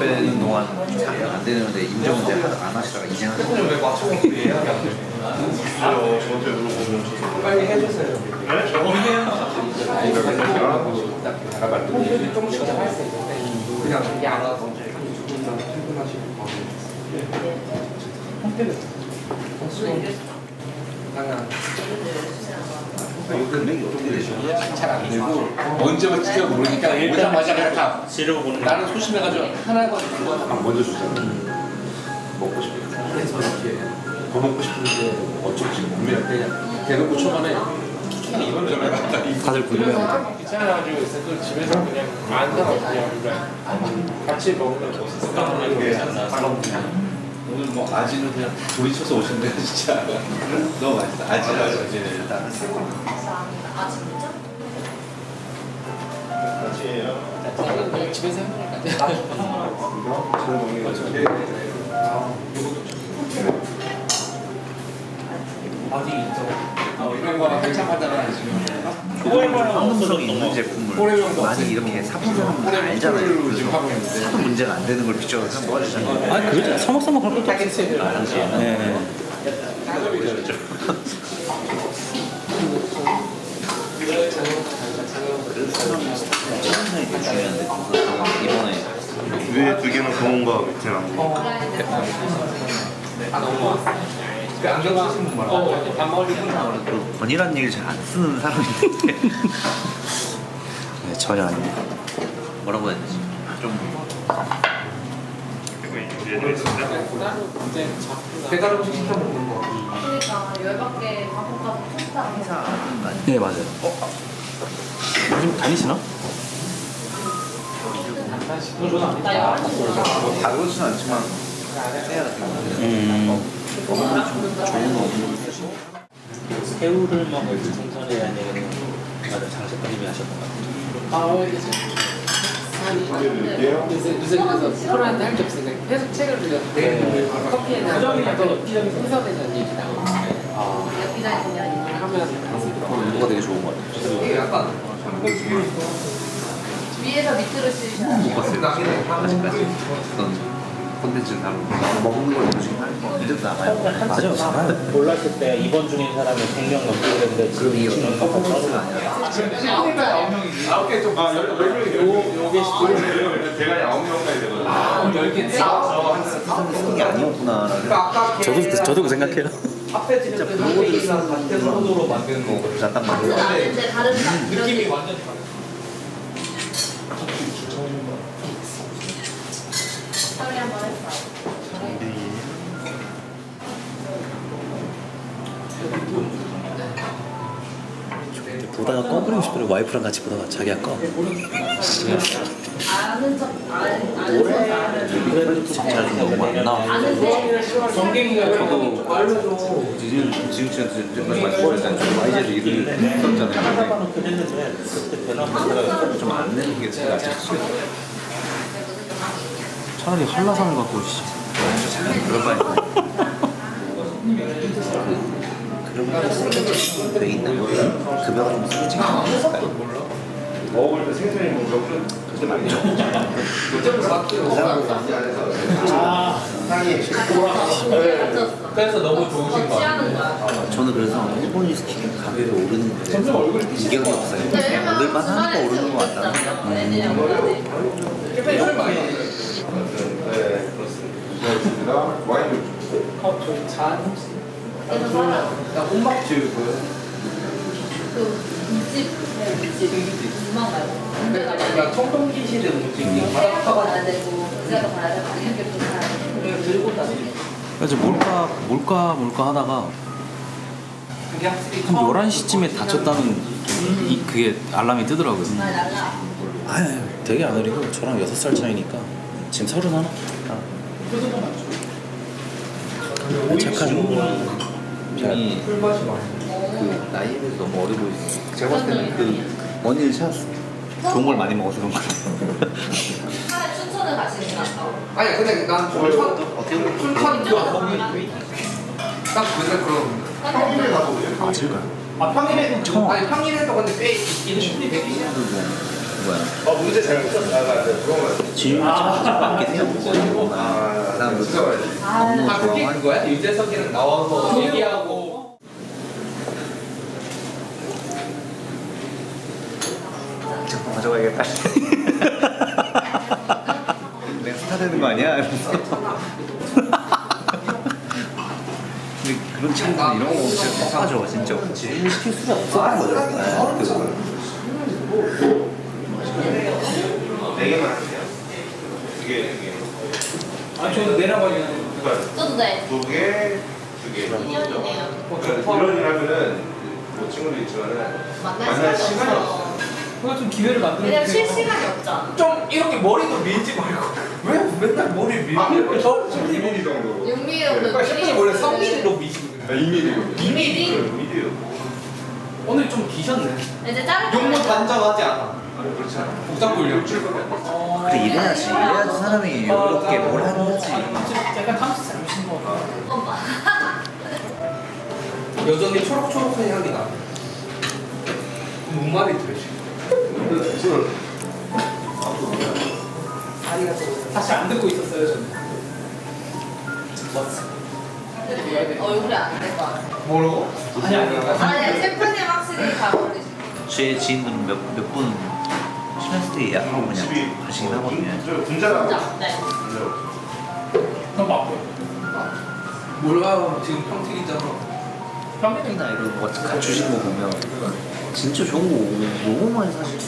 빼는 동안 자기가 안 되는데 인정 문제 하다 안 하시다가 이제 하시고 빨리 해주세요. 조금씩 할수 있는데 그냥 야가 먼저 퇴근하시고 그냥 요 즘 맥이 어떻게 되시나요? 잘안 되고 언제 올지 모르니까 오자마자 그냥 다 지르고 보는 나는 소심해가지고 하나 가지고 그거 다 먼저 줬잖아 먹고 더 먹고 싶은데 고민할 때 대놓고 초반에 다들 궁금해합니다. 귀찮아가지고 그걸 집에서 그냥 안 사고 그냥 그냥 같이 게 그냥 오늘 뭐 아지는 그냥 둘이 쳐서 오셨네 진짜 너무 맛있다 아지 아지 아지는 일단 아 진짜? 그냥 집에서 해먹을 거 어디 있죠? 이런 거 괜찮하잖아 지금 성능성이 있는 제품을 많이 이렇게 사보는 분 알잖아요. 하고 그래서 사도 문제가 안 되는 걸 비춰서 모아주잖아요. 아, 그거죠. 서먹서먹 할 것도 없어. 아, 당시에는. 네. 중요한데 이번에 위에 두 개는 고온과 밑에 나무. 아 너무 그 안경 쓰시는 분 말아. 어, 밥 먹을 때그 번이라는 얘기를 잘 안 쓰는 사람인데 네, 전혀 아닙니다. 뭐라고 해야 되지? 좀 배달 음식 시켜 먹는 거. 그러니까 열받게 거. 회사 많이 네, 맞아요. 요즘 다니시나? 그건 저는 안나 해. 열한 시 몰라. 다 그렇진 않지만 해야 같은 경우는 음. 좋은 거 없는 거 쓰시고 새우를 먹을 때 생선에 대한 얘기는 맞아 장식사님이 하셨던 것 같아요. 아 그래서 코로나 할게 없으니까 계속 책을 빌렸는데 커피에 대한 또 회사에 대한 얘기 디자인 공연이 하면 이거가 되게 좋은 것 같아요. 이게 약간 위에서 밑으로 씌우시는 못 봤어요. 아직까지 콘텐츠를 다루고 먹는 걸 요즘 이제도 남아요. 맞아요. 몰랐을 때 입원 중인 사람이 100명 넘게 그랬는데 그럼 이 지금 퍼포먼스가 아니라 쓰는 게 아니었구나라는 저도, 저도 그 생각해요. 앞에 진짜 블로그랑 같은 소도로 만드는 거거딱 맞는 안 되는데 다른 사람 느낌이 완전 소리 했어. 보다가 꺼버리고 싶더라고. 와이프랑 같이 보다가 자기야 꺼. 아는 척 아는 아는 척 아는 진짜 너무 안 나와. 전갱이가 저도 지금 지금 씨한테 이제까지 말씀드렸잖아요. 좀 YG도 일을 했었잖아요. 하다봐놓긴 했는데 그때 변화가 좀안 내는 게 제가 싫어요. 차라리 한라산을 갖고 오시지. 그런 거 아니에요. 그런 거돼 있는 거 급여가 좀 솔직히 않을까요? 먹을 때 생선이 뭐 그렇게 많죠. 그래서 너무 좋으신 거 같아요. 저는 그래서 일본 위스키 가격이 오르는 데 이견이 없어요. 오를만 하니까 오르는 것 같다 어, 잔 혹시 그래서 살아. 나 혼밥집 뭐요? 그 주방 말고. 그러니까 그러니까 청동기 시대 가야 되고 되고 가야 되고. 그냥 들고 다니는 그래서 몰까, 몰까, 몰까 하다가 그게 확실히 한 11시쯤에 다쳤다는 이, 그게 알람이 뜨더라고요. 날라. 아 되게 안 어리고 저랑 6살 차이니까 지금 서른 하나? 아. 착한 형이 풀맛이 많이 그 나이에 비해서 너무 어려 보이지. 제가 봤을 때는 그 원인을 찾았어. 좋은 걸 많이 먹어서 그런 것 같아요. 차라리 춘천을 가시는 거 같아. 아니 근데 난 춘천 어떻게 보면 춘천 그딱 근데 그런 맞을까요? 아 평일에 처음. 아니 평일에도 근데 꽤 있긴 해. 100이 뭐야? 어 문제 잘못 썼어. 아 맞아. 그거만. 지율이 맞게 생각보고 아 그다음 뭐 아, 너무 아 그게 그거야? 유재석이랑 나와서 얘기하고. 잠깐 가져가야겠다. 내가 스타 되는 거 아니야? 이러면서. 근데 그런 친구들 이런 거 진짜 뻑하죠 진짜. 지율 시킬 수가 없었던 거죠. 네 개만 하세요. 두 개, 두 개. 아니 저는 내려가면 그러니까 써도 돼. 두 개, 두 개. 인연이네요. 그러니까 이런 일 하면은 뭐 친구들 있지만은 만날 시간이 시간이 없어. 그거 좀 기회를 만들어 왜냐면 쉴 주세요. 시간이 없잖아. 좀 이렇게 머리도 밀지 말고 왜 맨날 머리 밀고 저 2mm 정도. 6mm 정도. 그러니까 셰프님 원래 3mm로 미시거든요 2mm. 2mm? 2mm. 오늘 좀 기셨네 이제 자르고. 용모 단정하지 않아 그렇지 않아. 복잡 불려 그래 이래야지. 이래야지 사람이 여유롭게 뭘 하는지. 약간 탐스 잘못인 거 같아. 여전히 초록초록한 향이 나 무말이 들지 아리가 또 사실 안 듣고 있었어요 저는. 얼굴이 안 될 것 같아. 뭐라고? 아니 아니. 아니, 셰프님 확실히 잘 어울리시 제 지인들은 몇 몇 분 심야스테이 하고 그냥 가시긴 하거든요. 저 군자라고. 네. 너 바꿔 몰라 지금 평택이잖아. 평택 나 이런 거 갖추신 거 보면 진짜 좋은 거 너무 많이 사실